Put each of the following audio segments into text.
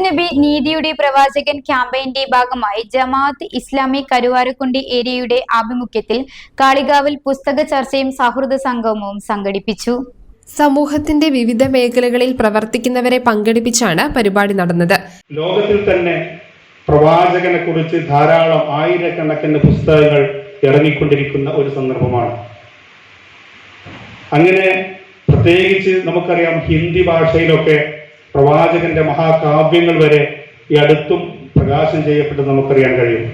മുഹമ്മദ് നബി നീതിയുടെ പ്രവാചകൻ ക്യാമ്പയിന്റെ ഭാഗമായി ജമാഅത്ത് ഇസ്ലാമി കരുവാരക്കുണ്ടി ഏരിയയുടെ ആഭിമുഖ്യത്തിൽ കാളികാവിൽ പുസ്തക ചർച്ചയും സൗഹൃദ സംഗമവും സംഘടിപ്പിച്ചു. സമൂഹത്തിന്റെ വിവിധ മേഖലകളിൽ പ്രവർത്തിക്കുന്നവരെ പങ്കെടുപ്പിച്ചാണ് പരിപാടി നടന്നത്. ലോകത്തിൽ തന്നെ പ്രവാചകനെ കുറിച്ച് ധാരാളം ആയിരക്കണക്കിന് പുസ്തകങ്ങൾ ഇറങ്ങിക്കൊണ്ടിരിക്കുന്ന ഒരു സന്ദർഭമാണ്. അങ്ങനെ പ്രത്യേകിച്ച് നമുക്കറിയാം ഹിന്ദി ഭാഷയിലൊക്കെ പ്രവാചകന്റെ മഹാകാവ്യങ്ങൾ വരെ ഈ അടുത്തും പ്രകാശനം ചെയ്യപ്പെട്ടത് നമുക്കറിയാൻ കഴിയും.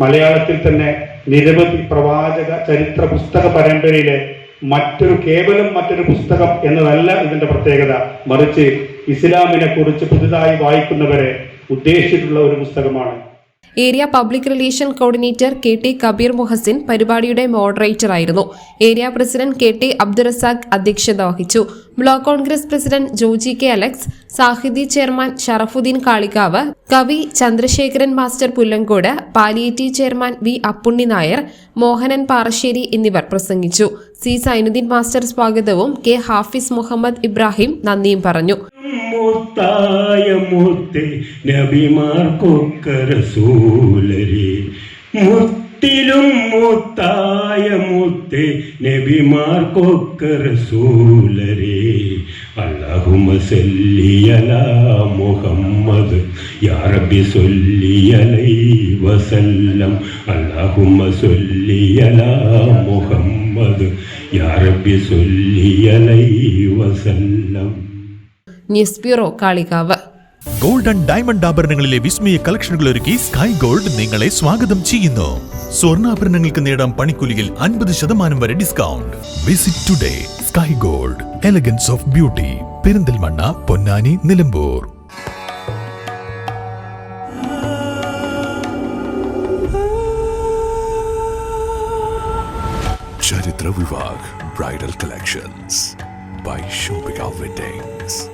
മലയാളത്തിൽ തന്നെ നിരവധി പ്രവാചക ചരിത്ര പുസ്തക പരമ്പരയിലെ മറ്റൊരു കേവലം മറ്റൊരു പുസ്തകം എന്നതല്ല ഇതിന്റെ പ്രത്യേകത. മറിച്ച് ഇസ്ലാമിനെ കുറിച്ച് പുതുതായി വായിക്കുന്നവരെ ഉദ്ദേശിച്ചിട്ടുള്ള ഒരു പുസ്തകമാണ്. Area public relation coordinator K T Kabeer Muhasin പരിപാടിയുടെ മോഡറേറ്റർ ആയിരുന്നു. Area president K T Abdurazak അധ്യക്ഷത വഹിച്ചു. Block Congress president Joji K Alex Sahithi chairman Sharafuddin Kalikavu കവി Chandrasekharan master Pullangode palliative chairman V Appunni Nair Mohanan Parassery എന്നിവർ പ്രസംഗിച്ചു. C Zainuddin master സ്വാഗതവും K Hafiz Muhammad Ibrahim നന്ദിയും പറഞ്ഞു. മുത്തായ മുത്തേ നബിമാർക്കൊക്കെ റസൂലരെ. മുത്തിലും മുത്തായ മുത്തേ നബിമാർക്കൊക്കെ റസൂലരെ. അല്ലാഹുമ്മ സല്ലിയല മുഹമ്മദ് യാ റബ്ബി സല്ലിയലൈ വസല്ലം. അള്ളാഹുമ സല്ലിയല മുഹമ്മദ് യാ റബ്ബി സല്ലിയലൈ വസല്ലം. News bureau Kalikavu. Gold and diamond ആഭരണങ്ങളിലെ വിസ്മയ കളക്ഷനുകൾ ഒരുക്കി സ്കൈ ഗോൾഡ് നിങ്ങളെ സ്വാഗതം ചെയ്യുന്നു. സ്വർണാഭരണങ്ങൾക്ക് നേടാം പണിക്കൂലിയിൽ അൻപത് ശതമാനം വരെ discount. Visit today sky gold elegance of beauty Perinthalmanna Ponnani Nilambur. ചരിത്ര Vivah bridal collections by shopping weddings